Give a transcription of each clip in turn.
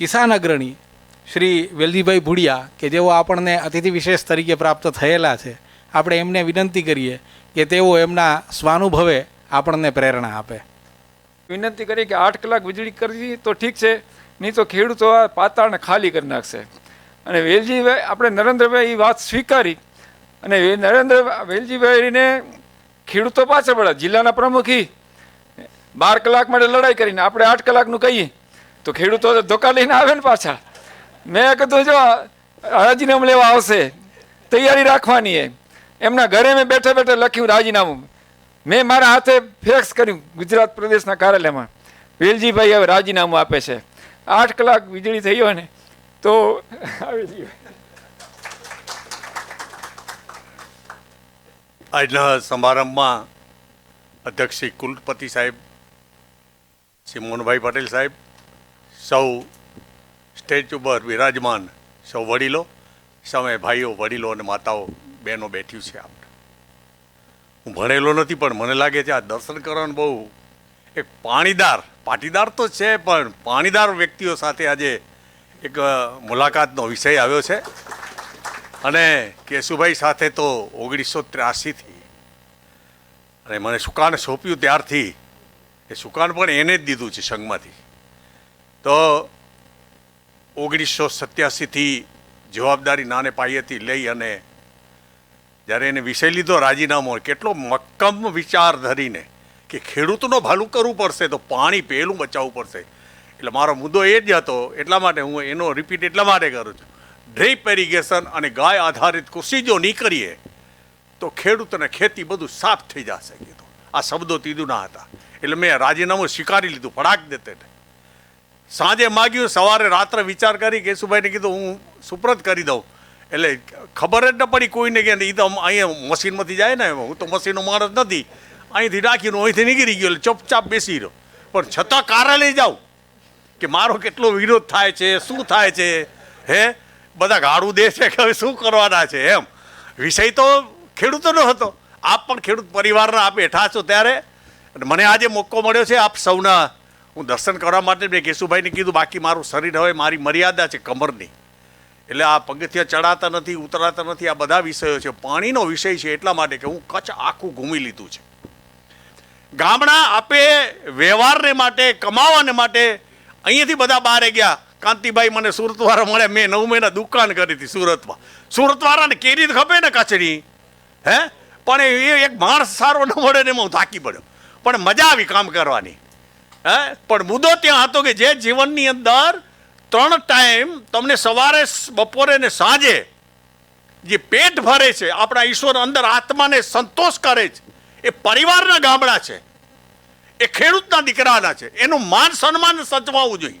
કિસાન અગ્રણી શ્રી વેલજીભાઈ ભુડિયા કે જેઓ આપણને અતિથિ વિશેષ તરીકે પ્રાપ્ત થયેલા છે, આપણે એમને વિનંતી કરીએ કે તેઓ એમના સ્વાનુભવે આપણને પ્રેરણા આપે. વિનંતી કરી કે આઠ કલાક વીજળી કરી તો ઠીક છે, નહીં તો ખેડૂતો આ પાતાળને ખાલી કરી નાખશે. અને વેલજીભાઈ, આપણે નરેન્દ્રભાઈ એ વાત સ્વીકારી અને નરેન્દ્ર વેલજીભાઈને ખેડૂતો પાછળ પડ્યા જિલ્લાના પ્રમુખી, બાર કલાક માટે લડાઈ કરીને, આપણે આઠ કલાકનું કહીએ. તો ખેડૂતો ધોકા લઈને આવે ને પાછા. મેં કીધું, જો, રાજીનામું લેવા આવશે. તૈયારી રાખવાની એ એમના ઘરે મેં બેઠે બેઠે લખ્યું રાજીનામું. મેં મારા હાથે ફેક્સ કર્યું ગુજરાત પ્રદેશના કાર્યાલયમાં. વેલજીભાઈ હવે રાજીનામું આપે છે. આઠ કલાક વીજળી થઈ હોય ને, તો વેલજીભાઈ આજના સમારંભમાં અધ્યક્ષ શ્રી કુલપતિ સાહેબ, શ્રી મોહનભાઈ પટેલ સાહેબ સૌ સ્ટેજ ઉપર વિરાજમાન સૌ વડીલો સામે ભાઈઓ, વડીલો અને માતાઓ, બહેનો બેઠ્યું છે આપણે. હું ભણેલો નથી, પણ મને લાગે છે આ દર્શન કરવાનું બહુ એક પાણીદાર, પાટીદાર તો છે પણ પાણીદાર વ્યક્તિઓ સાથે આજે એક મુલાકાતનો વિષય આવ્યો છે. અને કેશુભાઈ સાથે તો ઓગણીસો ત્ર્યાસીથી. અને મને સુકાન સોંપ્યું ત્યારથી. એ સુકાન પણ એને જ દીધું છે, સંઘમાંથી. તો ઓગણીસો સત્યાસીથી જવાબદારી નાને પાયેથી લઈ અને જ્યારે એને વિષય લીધો, રાજીનામો કેટલો મક્કમ વિચાર ધરીને કે ખેડૂતનો ભલું કરવું પડશે તો પાણી પહેલું બચાવવું પડશે. એટલે મારો મુદ્દો એ જ હતો, એટલા માટે હું એનો રિપીટ એટલા માટે કરું છું. ડ્રીપ એરિગેશન અને ગાય આધારિત કૃષિ જો નહીં કરીએ તો ખેડૂત અને ખેતી બધું સાફ થઈ જશે કીધું. આ શબ્દો તીધું ના હતા. એટલે મેં રાજીનામું સ્વીકારી લીધું, ફડાક દેતે સાંજે માગ્યું, સવારે રાત્રે વિચાર કરી કેશુભાઈને કીધું, હું સુપ્રત કરી દઉં. એટલે ખબર જ ન પડી કોઈને કે એ તો અહીંયા મશીનમાંથી જાય ને, હું તો મશીનનો માણસ નથી. અહીંથી રાખીને અહીંથી નીકળી ગયો, એટલે ચપચાપ બેસી રહ્યો. પણ છતાં કાર્યાલય જાઉં કે મારો કેટલો વિરોધ થાય છે, શું થાય છે? હે? બધા ગાળું દે છે કે હવે શું કરવાના છે? એમ. વિષય તો ખેડૂતોનો હતો. આપ પણ ખેડૂત પરિવારના આપ બેઠા છો ત્યારે. મને આજે મોકો મળ્યો છે, આપ સૌના હું દર્શન કરવા માટે મેં કેશુભાઈને કીધું, બાકી મારું શરીર હવે મારી મર્યાદા છે કમરની. એટલે આ પગથિયા ચડાતા નથી, ઉતરાતા નથી, આ બધા વિષયો છે. પાણીનો વિષય છે એટલા માટે કે હું કચ્છ આખું ઘૂમી લીધું છે. ગામડા આપે વ્યવહારને માટે, કમાવાને માટે અહીંયાથી બધા બહાર ગયા. કાંતિભાઈ મને સુરતવાળા મળે, મેં નવ મહિના દુકાન કરી હતી સુરતમાં. સુરતવાળાને કેરી ખપે ને કચડી? હે? પણ એ એક માણસ સારો ન મળે ને હું થાકી પડ્યો. પણ મજા આવી કામ કરવાની. હે પણ મુદ્દો ત્યાં હતો કે જે જીવનની અંદર ત્રણ ટાઈમ તમને સવારે બપોરે ને સાંજે જે પેટ ભરે છે, આપણા ઈશ્વર અંદર આત્માને સંતોષ કરે છે, એ પરિવારના ગામડા છે, એ ખેડૂતના દીકરાના છે, એનું માન સન્માન સચવાવું જોઈએ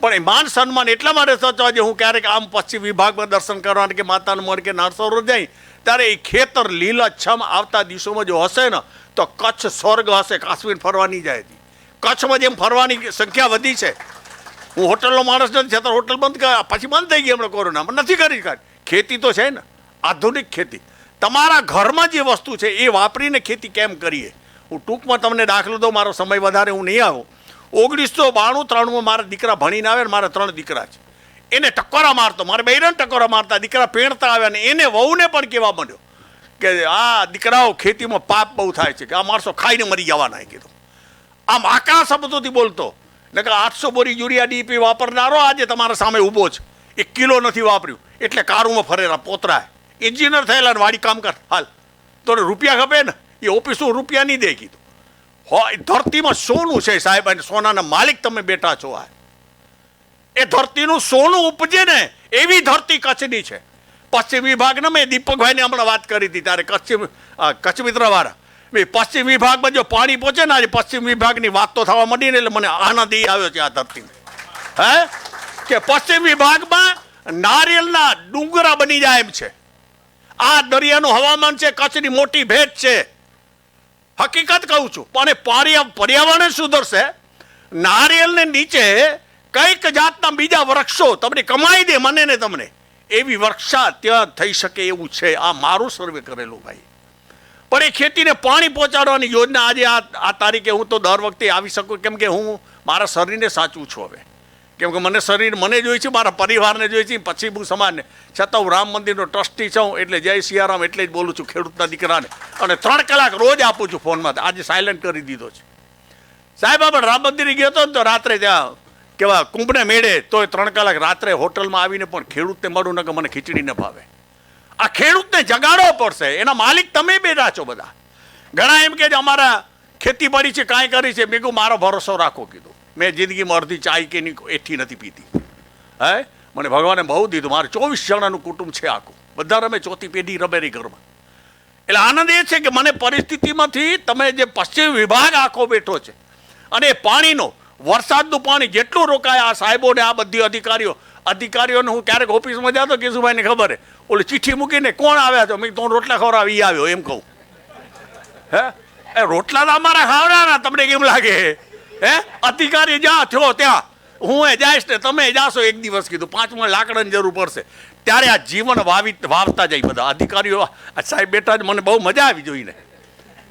પણ એ માન સન્માન એટલા માટે સચવા જે હું ક્યારેક આમ પશ્ચિમ વિભાગમાં દર્શન કરવા કે માતાનું મઢ કે નારસરોવર જાય, ત્યારે એ ખેતર લીલાછમ આવતા દિવસોમાં જો હશે ને, તો કચ્છ સ્વર્ગ હશે, કાશ્મીર ફરવાની જાય હતી. કચ્છમાં જેમ ફરવાની સંખ્યા વધી છે, હું હોટલનો માણસ નથી છતાં હોટલ બંધ પછી બંધ થઈ ગઈ હમણાં કોરોનામાં. નથી કરી કાઢી ખેતી તો છે ને, આધુનિક ખેતી. તમારા ઘરમાં જે વસ્તુ છે એ વાપરીને ખેતી કેમ કરીએ? હું ટૂંકમાં તમને દાખલો દઉં, મારો સમય વધારે, હું નહીં આવું. ઓગણીસો બાણું ત્રાણુંમાં મારા દીકરા ભણીને આવે ને મારા ત્રણ દીકરા છે. એને ટકોરા મારતો, મારે બૈરાને ટકોરા મારતા, દીકરા પેણતા આવ્યા ને એને વહુને પણ કહેવા માંડ્યો? કે આ દીકરાઓ ખેતીમાં પાપ બહુ થાય છે, કે આ માણસો ખાઈને મરી જવાના કીધું. આમ આકાશ શબ્દોથી બોલતો. ને આઠસો બોરી યુરિયા ડીપી વાપરનારો આજે તમારા સામે ઊભો છે. એક કિલો નથી વાપર્યું. એટલે કારુમાં ફરેલા પોતરાય. એન્જિનિયર થયેલા ને વાડી કામ કર હાલ. તો રૂપિયા ખપે ને? એ ઓફિસનું રૂપિયા નહીં દે કીધું હોય ધરતીમાં સોનું છે સાહેબ, અને સોનાના માલિક તમે બેઠા છો આ. એ ધરતીનું સોનું ઉપજે ને એવી ધરતી કચ્છની છે. પશ્ચિમ વિભાગના મેં દીપકભાઈને હમણાં વાત કરી હતી, ત્યારે કચ્છ કચ્છ મિત્રવાળા. પશ્ચિમ વિભાગમાં જો પાણી પહોંચે ને આજે પશ્ચિમ વિભાગની વાત તો થવા માંડી ને એટલે મને આનંદ ઈ આવ્યો છે આ ધરતીને. હે? કે પશ્ચિમ વિભાગમાં નારિયેલના ડુંગરા બની જાય એમ છે. આ દરિયાનું હવામાન છે, કચ્છની મોટી ભેટ છે. હકીકત કહું છું, પણ એ પર્યાવરણ સુધરશે. નારિયેલને નીચે કંઈક જાતના બીજા વૃક્ષો તમને કમાઈ દે, મને ને તમને. એવી વૃક્ષા ત્યાં થઈ શકે એવું છે, આ મારું સર્વે કરેલું ભાઈ. પણ એ ખેતીને પાણી પહોંચાડવાની યોજના આજે આ આ તારીખે હું તો દર વખતે આવી શકું કેમ કે હું મારા શરીરને સાચું છું હવે. કેમ કે મને શરીર મને જોઈ છે, મારા પરિવારને જોઈ છે, પછી હું સમાજને. છતાં હું રામ મંદિરનો ટ્રસ્ટી છું, એટલે જય સિયારામ એટલે જ બોલું છું ખેડૂતના દીકરાને. અને ત્રણ કલાક રોજ આપું છું ફોનમાં. આજે સાયલેન્ટ કરી દીધો છે. સાહેબ, આપણે રામ મંદિરે ગયો હતો ને તો રાત્રે ત્યાં કેવા કુંભને મેળે તોય ત્રણ કલાક રાત્રે હોટલમાં આવીને પણ ખેડૂતને મળું ન કે મને ખીચડી ન ભાવે. આ ખેડૂતને જગાડવો પડશે. એના માલિક તમે બેઠા છો બધા. ઘણા એમ કે અમારા અમારા પડી છે, કાંઈ કરી છે. મેં કહું મારો ભરોસો રાખો, કીધું. મેં જિંદગીમાં અડધી ચાય કે એઠી નથી પીતી હે? મને ભગવાને બહુ દીધું, મારે ચોવીસ જણાનું કુટુંબ છે આખું. બધા રમે, ચોથી પેઢી રમેરી ઘરમાં. એટલે આનંદ એ છે કે મને પરિસ્થિતિમાંથી તમે જે પશ્ચિમ વિભાગ આખો બેઠો છે, અને પાણીનો, વરસાદનું પાણી જેટલું રોકાય, આ સાહેબોને, આ બધી અધિકારીઓ અધિકારીઓને હું ક્યારેક ઓફિસમાં જતો કેશુભાઈને ખબર હે? ઓલી ચિઠ્ઠી મૂકીને કોણ આવ્યા છો? મેં તો રોટલા ખવડાવી આવ્યો. એમ કહું. હે? એ રોટલા તો અમારા ખાવડાના તમને કેમ લાગે હે? અધિકારી જ્યાં થયો ત્યાં. હું એ જઈશ ને તમે જાશો. એક દિવસ કીધું, પાંચમાં લાકડાની જરૂર પડશે. ત્યારે આ જીવન વાવી, વાવતા જાય બધા. અધિકારીઓ સાહેબ બેટા જ મને બહુ મજા આવી જોઈને.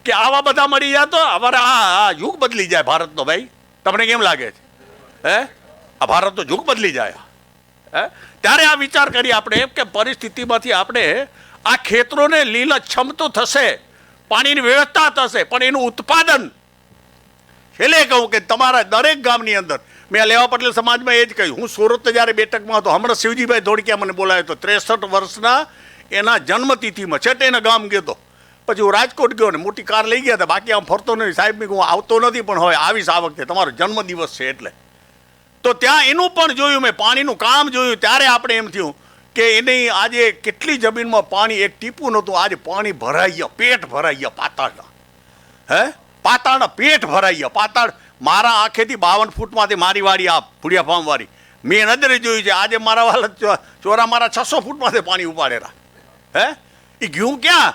કે આવા બધા મળી જાય તો અમારે આ યુગ બદલી જાય ભારતનો, ભાઈ. તમને કેમ લાગે છે? હે? આ ભારતનો યુગ બદલી જાય. હે? ત્યારે આ વિચાર કરીએ આપણે એમ કે પરિસ્થિતિમાંથી આપણે આ ખેતરોને લીલછમ તો થશે, પાણીની વ્યવસ્થા થશે, પણ એનું ઉત્પાદન છેલ્લે કહું કે તમારા દરેક ગામની અંદર, મેં લેવા પટેલ સમાજમાં એ જ કહ્યું, હું સુરત જ્યારે બેઠકમાં હતો, હમણાં શિવજીભાઈ ધોળકિયા મને બોલાયો હતો ત્રેસઠ વર્ષના એના જન્મતિથિમાં છેટે એના ગામ ગયો હતો પછી હું રાજકોટ ગયો ને મોટી કાર લઈ ગયા હતા, બાકી આમ ફરતો નહીં સાહેબ હું આવતો નથી, પણ હવે આવીશ આ વખતે, તમારો જન્મદિવસ છે એટલે. તો ત્યાં એનું પણ જોયું મેં, પાણીનું કામ જોયું, ત્યારે આપણે એમ થયું કે એની આજે કેટલી જમીનમાં પાણી, એક ટીપું નહોતું, આજે પાણી ભરાઈ ગયા, પેટ ભરાઈ ગયા પાતાળના. હે? પાતાળના પેટ ભરાઈ ગયા. પાતાળ મારા આંખેથી બાવન ફૂટમાંથી મારી વાડી, આ ભૂડિયા ફાર્મ વાળી. મેં નજરે જોયું છે, આજે મારા વાલા ચોરા મારા છસો ફૂટમાંથી પાણી ઉપાડેલા. હે? એ ગયું ક્યાં?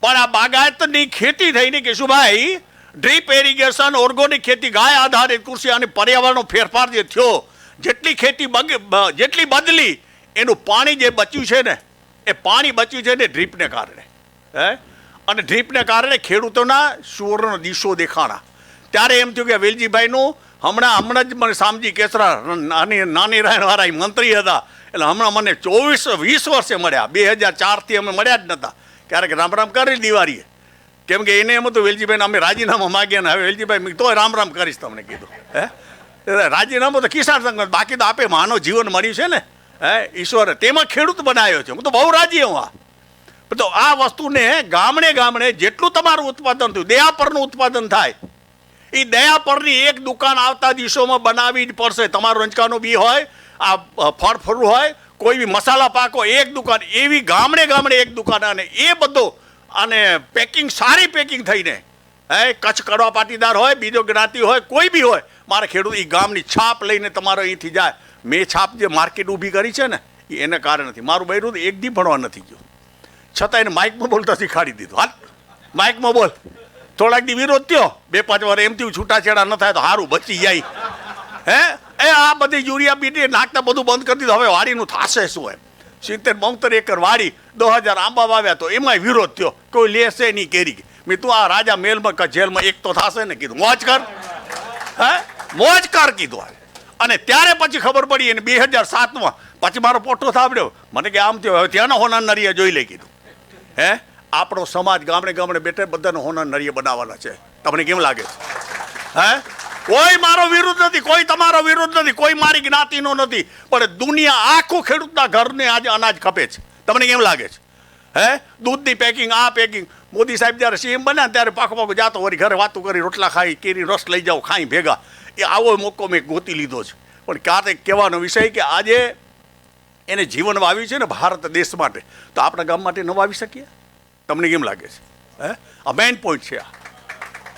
પણ આ બાગાયતની ખેતી થઈને કેશુભાઈ ભાઈ ડ્રીપ એરિગેશન ઓર્ગોનિક ખેતી, ગાય આધારિત કૃષિ અને પર્યાવરણનો ફેરફાર જે થયો, જેટલી ખેતી જેટલી બદલી, એનું પાણી જે બચ્યું છે ને, એ પાણી બચ્યું છે ને ડ્રીપને કારણે. હે? અને ડ્રીપને કારણે ખેડૂતોના સુવર્ણ દિશો દેખાણા. ત્યારે એમ થયું કે વેલજીભાઈનું હમણાં હમણાં જ મને સામજી કેસરા નાની નાની રાયણવાળા મંત્રી હતા. એટલે હમણાં મને ચોવીસ, વીસ વર્ષે મળ્યા. બે હજાર ચારથી અમે મળ્યા જ નહોતા ક્યારેક રામ રામ કરી દિવાળીએ કેમ કે એને એમ હતું, વેલજીભાઈને અમે રાજીનામા માગ્યા ને હવે વેલજીભાઈ તોય રામ રામ કરીશ તમને કીધું. હે? રાજીનામું તો કિસાન સંગત, બાકી તો આપે માનવ જીવન મળ્યું છે ને. હે, ઈશ્વરે તેમાં ખેડૂત બનાવ્યો છે. હું તો બહુ રાજી હું આ. તો આ વસ્તુને ગામડે ગામડે જેટલું તમારું ઉત્પાદન થયું, દયા પરનું ઉત્પાદન થાય. એ દયા પરની એક દુકાન આવતા દિવસોમાં બનાવવી જ પડશે. તમારું રંજકાનું બી હોય, આ ફળ ફરું હોય, કોઈ બી મસાલા પાકો એક દુકાન, એવી ગામડે ગામડે એક દુકાન અને એ બધો અને પેકિંગ સારી પેકિંગ થઈને. હે, કચ્છ કડવા પાટીદાર હોય, બીજો જ્ઞાતિ હોય, કોઈ બી હોય, મારા ખેડૂત એ ગામની છાપ લઈને તમારો અહીંથી જાય. મેં છાપ જે માર્કેટ ઊભી કરી છે ને એ એને કારણે મારું બૈરું એક દી ભણવા નથી ગયું. છતાં એને માઇકમાં બોલતા શીખાડી દીધું. હાલ માઇકમાં બોલ. થોડાક દી વિરોધ થયો. બે પાંચ વાર એમ થયું, છૂટાછેડા ન થાય તો સારું બચી જાય. હે? એ આ બધી યુરિયા બીટી નાખતા બધું બંધ કરી દીધું. હવે વાડીનું થાશે શું એમ? સિત્તેર બોતેર એકર વાડી દો હજાર આંબા વાવ્યા તો એમાંય વિરોધ થયો. કોઈ લેશે નહીં કેરી. મેં તું આ રાજા મેલમાં કે જેલમાં એક તો થશે ને કીધું. મોજ કર. હે? મોજ કર કીધું અને ત્યારે પછી ખબર પડી એને બે હજાર સાતમાં પછી મારો પોટો થાબડ્યો. મને કે આમ થયો. હવે ત્યાંના હોનાર નરિયા જોઈ લે કીધું. હે? આપણો સમાજ ગામડે ગામડે બેઠે બધાને હોનાર નરિયા બનાવવાના છે. તમને કેમ લાગે? હે? કોઈ મારો વિરોધ નથી. કોઈ તમારો વિરોધ નથી. કોઈ મારી જ્ઞાતિનો નથી. પણ દુનિયા આખું ખેડૂતના ઘરને આજે અનાજ ખપે છે. તમને કેમ લાગે છે? હે? દૂધની પેકિંગ આ પેકિંગ મોદી સાહેબ જ્યારે સીએમ બન્યા ત્યારે પાકો પાકો જાતો વળી ઘરે વાતો કરી, રોટલા ખાઈ, કેરી, રસ લઈ જાઓ, ખાઈ ભેગા. એ આવો મોકો મેં ગોતી લીધો છે. પણ ક્યારેક કહેવાનો વિષય કે આજે એને જીવન વાવ્યું છે ને ભારત દેશ માટે, તો આપણા ગામ માટે ન વાવી શકીએ? તમને કેમ લાગે છે? હે? આ મેઇન પોઈન્ટ છે આ.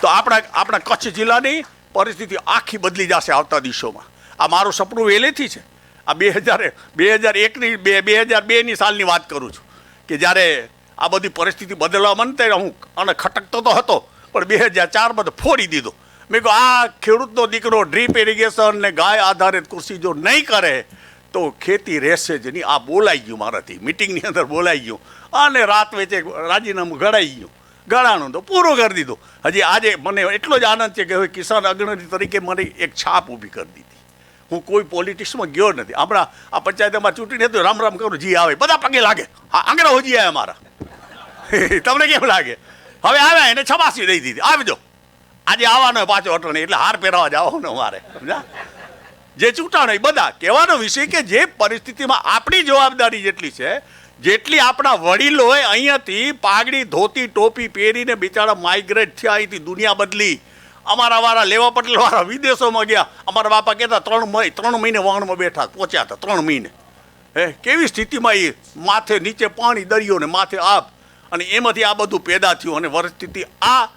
તો આપણા આપણા કચ્છ જિલ્લાની પરિસ્થિતિ આખી બદલી જશે આવતા દિવસોમાં. આ મારું સપનું વહેલેથી છે. આ બે હજાર બે હજાર એકની બે બે હજાર બેની સાલની વાત કરું છું કે જ્યારે આ બધી પરિસ્થિતિ બદલવા માંગતા હું અને ખટકતો તો હતો, પણ બે હજાર ચારમાં તો ફોડી દીધો. મેં કહ્યું આ ખેડૂતનો દીકરો ડ્રીપ ઇરિગેશન ને ગાય આધારિત કૃષિ જો નહીં કરે, તો ખેતી રહેશે જ નહીં. આ બોલાઈ ગયું મારાથી, મિટિંગની અંદર બોલાઈ ગયું. અને રાત વેચે રાજીનામું ઘડાઈ ગયું. ગળાનું તો પૂરું કરી દીધું. હજી આજે મને એટલો જ આનંદ છે કે હવે કિસાન અગ્રણી તરીકે મને એક છાપ ઊભી કરી દીધી. હું કોઈ પોલિટિક્સમાં ગયો નથી. હમણાં આ પંચાયતમાં ચૂંટણી હતી, રામ રામ કરું, જી આવે. બધા પગે લાગે. હા, આંગણા હોજી આવ્યા મારા. તમને કેમ લાગે? હવે આવ્યા એને છબાસી દઈ દીધી. આવજો. આજે આવવાનો પાછો અટણી એટલે હાર પહેરવા જવાનો મારે સમજા જે ચૂંટાણો એ બધા. કહેવાનો વિષય કે જે પરિસ્થિતિમાં આપણી જવાબદારી જેટલી છે, જેટલી આપણા વડીલોએ અહીંયાથી પાઘડી ધોતી ટોપી પહેરીને બિચારા માઇગ્રેટ થયા અહીંથી દુનિયા બદલી. અમારા વાળા લેવા પટેલ વાળા વિદેશોમાં ગયા. અમારા બાપા કહેતા, ત્રણ મહિ, ત્રણ મહિને વાહણમાં બેઠા પહોંચ્યા હતા, ત્રણ મહિને. હે, કેવી સ્થિતિમાં એ માથે નીચે પાણી દરિયો ને માથે આપ અને એમાંથી આ બધું પેદા થયું. અને પરિસ્થિતિ આ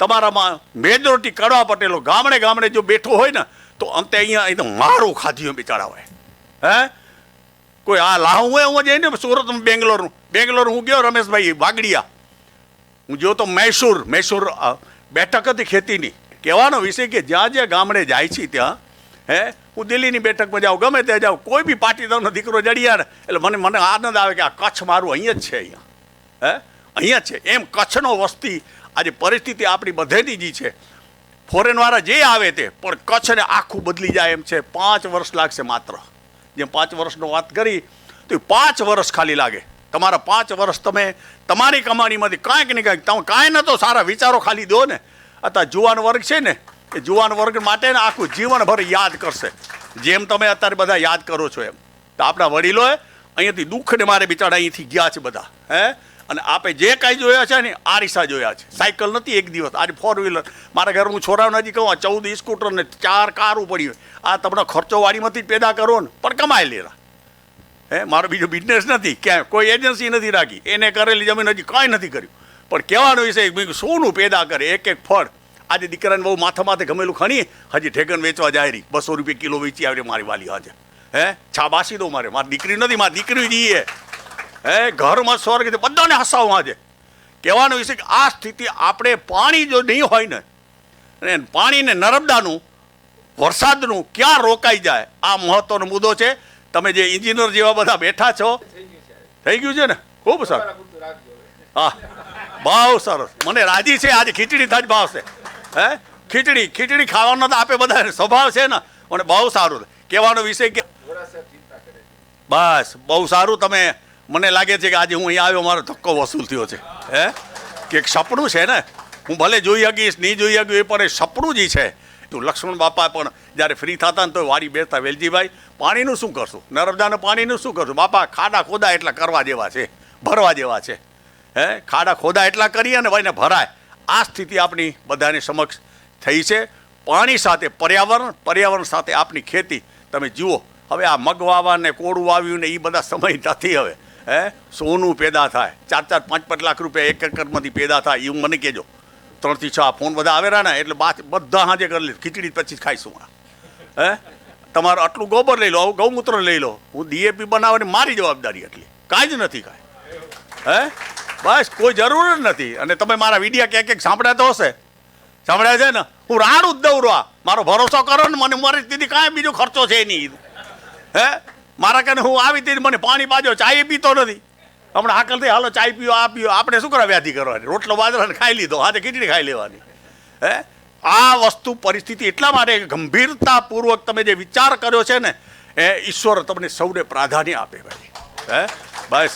તમારામાં મેજોરિટી કરવા પટેલો ગામડે ગામડે જો બેઠો હોય ને, તો અંતે અહીંયા એને મારું ખાધ્યું બિચારા હોય. હે? કોઈ આ લાહું હોય હું જઈને સુરત બેંગ્લોર બેંગ્લોર હું ગયો રમેશભાઈ વાગડિયા. હું જો તો મૈસૂર. મૈસૂર બેઠક હતી ખેતીની. કહેવાનો વિષય કે જ્યાં જ્યાં ગામડે જાય છે ત્યાં, હે, હું દિલ્હીની બેઠકમાં જાઉં, ગમે ત્યાં જાઉં, કોઈ બી પાટીદારનો દીકરો જડિયા ને એટલે મને મને આનંદ આવે કે આ કચ્છ મારું અહીંયા જ છે અહીંયા. હે, અહીંયા છે. એમ કચ્છનો વસ્તી આજે પરિસ્થિતિ આપણી બધેની જ છે. ફોરેનવાળા જે આવે તે, પણ કચ્છને આખું બદલી જાય એમ છે. પાંચ વર્ષ લાગશે માત્ર. જેમ પાંચ વર્ષનો વાત કરી, તો પાંચ વર્ષ ખાલી લાગે. તમારા પાંચ વર્ષ તમે તમારી કમાણીમાંથી કાંઈક ને કાંઈક, તમે કાંઈ ન તો સારા વિચારો ખાલી દો ને. અત્યારે જુવાન વર્ગ છે ને, એ જુવાન વર્ગ માટે આખું જીવનભર યાદ કરશે. જેમ તમે અત્યારે બધા યાદ કરો છો એમ. તો આપણા વડીલોએ અહીંયાથી દુઃખને મારે બિચારા અહીંથી ગયા છે બધા, હે? અને આપણે જે કાંઈ જોયા છે ને આ જોયા છે. સાયકલ નથી એક દિવસ, આજે ફોર વ્હીલર મારા ઘર હું છોરાઓ નથી કહું, આ ચૌદ સ્કૂટર ને ચાર કારું હોય. આ તમને ખર્ચો વાડીમાંથી જ પેદા કરો ને, પણ કમાઈ લેરા હે, મારો બીજો બિઝનેસ નથી, ક્યાંય કોઈ એજન્સી નથી રાખી. એને કરેલી જમીન હજી કાંઈ નથી કર્યું. પણ કહેવાનો વિષય સોનું પેદા કરે, એક એક ફળ. આજે દીકરાને બહુ માથા માથે ગમેલું ખણી, હજી ઠેકન વેચવા જાય રહી. બસો રૂપિયા કિલો વેચી આવી મારી વાલી આજે. હે? છાબાસી દો મારે. મારી દીકરી નથી, મારી દીકરી જઈએ હે? ઘરમાં સ્વર્ગ છે. બધાને હસાવું આજે. કહેવાનું વિષય કે આ સ્થિતિ આપણે પાણી જો નહીં હોય ને, અને પાણીને નર્મદાનું, વરસાદનું ક્યાં રોકાઈ જાય? આ મહત્વનો મુદ્દો છે. તમે જે ઇન્જિનિયર જેવા બધા બેઠા છો, થઈ ગયું છે ને? ખૂબ સરસ. હા. બહુ સરસ. મને રાજી છે, આજે ખીચડી થાય ભાવશે. હે? ખીચડી ખીચડી ખાવાનો તો આપે બધા સ્વભાવ છે ને. મને બહુ સારું. કહેવાનો વિષય કે બસ, બહુ સારું. તમે મને લાગે છે કે આજે હું અહીંયા આવ્યો, મારો ધક્કો વસૂલ થયો છે. હે? કે સપનું છે ને. હું ભલે જોઈ શકીશ, નહીં જોઈ શક્યું એ પણ એ સપનું જ છે. તું લક્ષ્મણ બાપા પણ જ્યારે ફ્રી થતા ને તો વારી બેસતા. વેલજીભાઈ, પાણીનું શું કરશું? નર્મદાના પાણીનું શું કરશું? બાપા, ખાડા ખોદા એટલા કરવા જેવા છે. ભરવા જેવા છે. હે? ખાડા ખોદા એટલા કરીએ ને ભાઈને ભરાય. આ સ્થિતિ આપણી બધાની સમક્ષ થઈ છે. પાણી સાથે પર્યાવરણ પર્યાવરણ સાથે આપણી ખેતી. તમે જુઓ, હવે આ મગ વાવા ને કોળું વાવ્યું ને એ બધા સમય નથી હવે, હે? સોનું પેદા થાય. ચાર ચાર, પાંચ પાંચ લાખ રૂપિયા એક એકરમાંથી પેદા થાય એવું મને કહેજો. ત્રણથી છ ફોન બધા આવેલા ને, એટલે બધા હાજે કરી લીધું ખીચડી પછી ખાઈશું હે તમારું આટલું ગોબર લઈ લો, આવું ગૌમૂત્ર લઈ લો. હું ડીએપી બનાવવાની મારી જવાબદારી એટલી કાંઈ જ નથી કાંઈ. હે? બસ, કોઈ જરૂર જ નથી. અને તમે મારા વિડીયા ક્યાંક સાંભળ્યા તો હશે. સાંભળ્યા છે ને? હું રાણું જ દઉં આ. મારો ભરોસો કરો ને મને મારી દીદી કાંઈ બીજો ખર્ચો છે નહીં હે? મારા કને હું આવી હતી મને પાણી પાજો, ચાય પીતો નથી. હમણાં આકલથી હાલો ચાય પીઓ, આ પીઓ. આપણે શું કરવા વ્યાધિ કરવાની રોટલો બાજરાને ખાઈ લીધો હાથે ખીચડી ખાઈ લેવાની. હે? આ વસ્તુ પરિસ્થિતિ એટલા માટે ગંભીરતાપૂર્વક તમે જે વિચાર કર્યો છે ને, એ ઈશ્વર તમને સૌને પ્રાધાન્ય આપે ભાઈ. હે? બસ.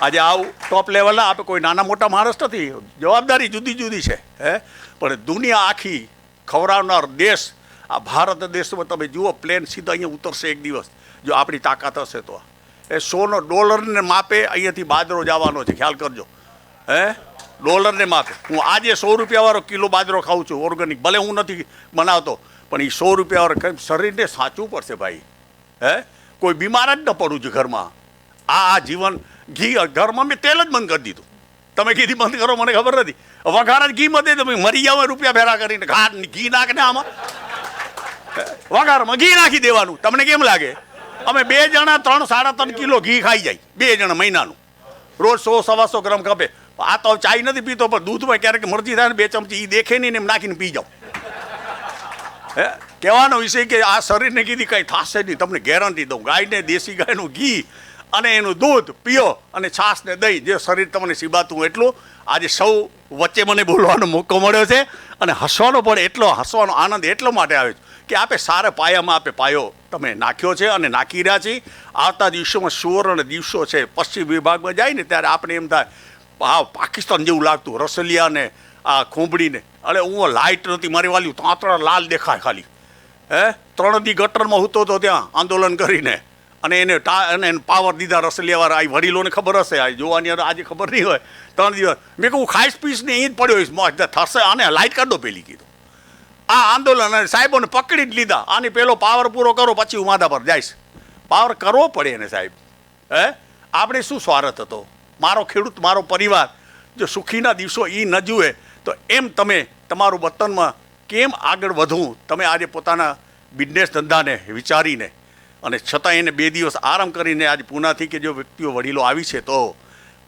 આજે આવું ટોપ લેવલના આપણે કોઈ નાના મોટા માણસ નથી. જવાબદારી જુદી જુદી છે, હે? પણ દુનિયા આખી, ખવડાવનાર દેશ, આ ભારત દેશમાં તમે જુઓ પ્લેન સીધા અહીંયા ઉતરશે એક દિવસ. જો આપણી તાકાત હશે તો. એ સોનો ડોલરને માપે અહીંયાથી બાજરો જવાનો છે, ખ્યાલ કરજો. હે? ડોલરને માપે. હું આજે સો રૂપિયાવાળો કિલો બાજરો ખાઉં છું ઓર્ગેનિક ભલે હું નથી બનાવતો, પણ એ સો રૂપિયાવાળો શરીરને સાચવું પડશે ભાઈ. હે? કોઈ બીમાર જ ન પડવું છે ઘરમાં. આ જીવન ઘી ઘરમાં મેં તેલ જ બંધ કરી દીધું. તમે કીધી બંધ કરો, મને ખબર નથી. વઘાર જ ઘી તમે મરી જાવ રૂપિયા ભેરા કરીને ઘાટ ઘી નાખને આમાં. વઘારમાં ઘી નાખી દેવાનું. તમને કેમ લાગે? અમે બે જણા ત્રણ સાડા ત્રણ કિલો ઘી ખાઈ જાય. બે જણા મહિનાનું. રોજ સો સવાસો ગ્રામ ખપે આ તો ચાય નથી પીતો, પણ દૂધમાં ક્યારેક મરજી થાય ને બે ચમચી એ દેખે નહીં એમ નાખીને પી જાઓ હે? કહેવાનો વિષય કે આ શરીરને કીધી કંઈ થશે નહીં. તમને ગેરંટી દઉં. ગાયને, દેશી ગાયનું ઘી અને એનું દૂધ પીઓ અને છાશને દઈ, જે શરીર તમને સીબાતું એટલું. આજે સૌ વચ્ચે મને બોલવાનો મોકો મળ્યો છે અને હસવાનો પણ એટલો, હસવાનો આનંદ એટલો માટે આવ્યો છે કે આપે સારા પાયામાં આપે પાયો તમે નાખ્યો છે અને નાખી રહ્યા છીએ. આવતા દિવસોમાં સુવર્ણ દિવસો છે પશ્ચિમ વિભાગમાં જાય ને ત્યારે આપણે એમ થાય આ પાકિસ્તાન જેવું લાગતું રસલિયાને આ ખોંભડીને. અરે, હું લાઇટ નથી, મારી વાલી ત્રણ લાલ દેખાય ખાલી. હે? ત્રણ દી ગટરમાં હૂતો હતો ત્યાં આંદોલન કરીને અને એને ટા, અને એને પાવર દીધા રસલિયાવાળા આ વડીલોને ખબર હશે, આ જોવાની આજે ખબર નહીં હોય. ત્રણ દિવસ, મેં કહું, ખાઈશ પીશ ને અહીં જ પડ્યો હોઈશ. મોજ થશે, આને લાઇટ કાઢો પેલી કીધું. આ આંદોલન, અને સાહેબોને પકડી જ લીધા. આને પેલો પાવર પૂરો કરો, પછી હું માધા પર જઈશ. પાવર કરવો પડે એને સાહેબ. હે? આપણે શું સ્વાર્થ હતો? મારો ખેડૂત, મારો પરિવાર, જો સુખીના દિવસો એ ન જુએ, તો એમ તમે તમારું વતનમાં કેમ આગળ વધવું? તમે આજે પોતાના બિઝનેસ ધંધાને વિચારીને અને છતાં એને બે દિવસ આરામ કરીને આજે પૂનાથી કે જો વ્યક્તિઓ વડીલો આવી છે તો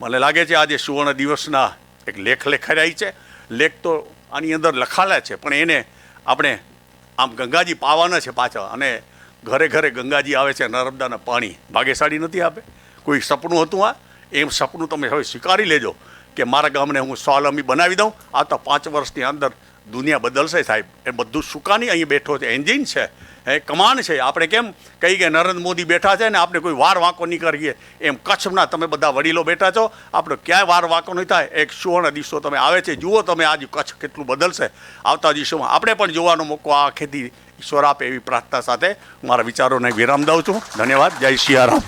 મને લાગે છે આજે સુવર્ણ દિવસના એક લેખ લખાઈ છે. લેખ તો આની અંદર લખાયેલા છે, પણ એને આપણે આમ ગંગાજી પાવાના છે પાછા અને ઘરે ઘરે ગંગાજી આવે છે, નર્મદાના પાણી. ભાગ્યશાળી નથી આપે? કોઈ સપનું હતું આ? એમ સપનું તમે હવે સ્વીકારી લેજો. કે મારા ગામને હું સ્વાવલંબી બનાવી દઉં. આ તો પાંચ વર્ષની અંદર દુનિયા બદલશે સાહેબ. એ બધું સુકાની અહીં બેઠો છે. એન્જિન છે. એ કમાન છે. આપણે કેમ કહી કે નરેન્દ્ર મોદી બેઠા છે ને આપણે કોઈ વાર વાંકો નહીં કરીએ. એમ કચ્છના તમે બધા વડીલો બેઠા છો. આપણે ક્યાંય વાર વાંકો નહીં થાય. એક સુવર્ણ દિવસો તમે આવે છે. જુઓ તમે આજે કચ્છ કેટલું બદલશે. આવતા દિવસોમાં આપણે પણ જોવાનો મોકો આ ખેતી ઈશ્વર આપે એવી પ્રાર્થના સાથે. મારા વિચારોને વિરામ દઉં છું. ધન્યવાદ. જય સિયારામ